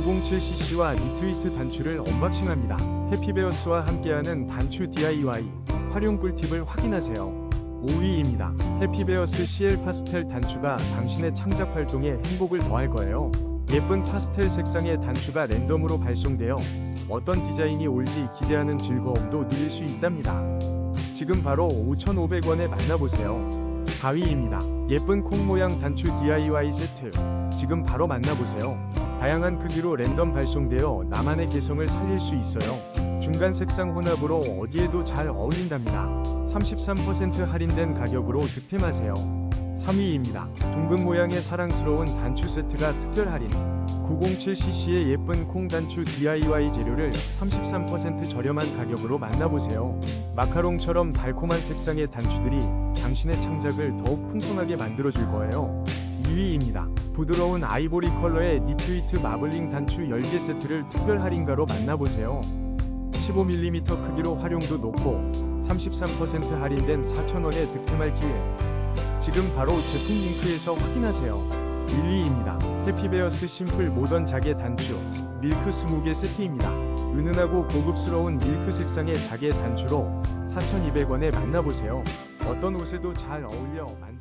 907cc와 니트위트 단추를 언박싱합니다. 해피베어스와 함께하는 단추 DIY 활용 꿀팁을 확인하세요. 5위입니다. 해피베어스 CL 파스텔 단추가 당신의 창작 활동에 행복을 더할 거예요. 예쁜 파스텔 색상의 단추가 랜덤으로 발송되어 어떤 디자인이 올지 기대하는 즐거움도 누릴 수 있답니다. 지금 바로 5,500원에 만나보세요. 4위입니다. 예쁜 콩 모양 단추 DIY 세트. 지금 바로 만나보세요. 다양한 크기로 랜덤 발송되어 나만의 개성을 살릴 수 있어요. 중간 색상 혼합으로 어디에도 잘 어울린답니다. 33% 할인된 가격으로 득템하세요. 3위입니다. 둥근 모양의 사랑스러운 단추 세트가 특별 할인. 907cc의 예쁜 콩 단추 DIY 재료를 33% 저렴한 가격으로 만나보세요. 마카롱처럼 달콤한 색상의 단추들이 당신의 창작을 더욱 풍성하게 만들어줄 거예요. 2위입니다. 부드러운 아이보리 컬러의 니트위트 마블링 단추 10개 세트를 특별 할인가로 만나보세요. 15mm 크기로 활용도 높고 33% 할인된 4,000원에 득템할 기회. 지금 바로 제품 링크에서 확인하세요. 1위입니다. 해피베어스 심플 모던 자개 단추 밀크 스무개 세트입니다. 은은하고 고급스러운 밀크 색상의 자개 단추로 4,200원에 만나보세요. 어떤 옷에도 잘 어울려 만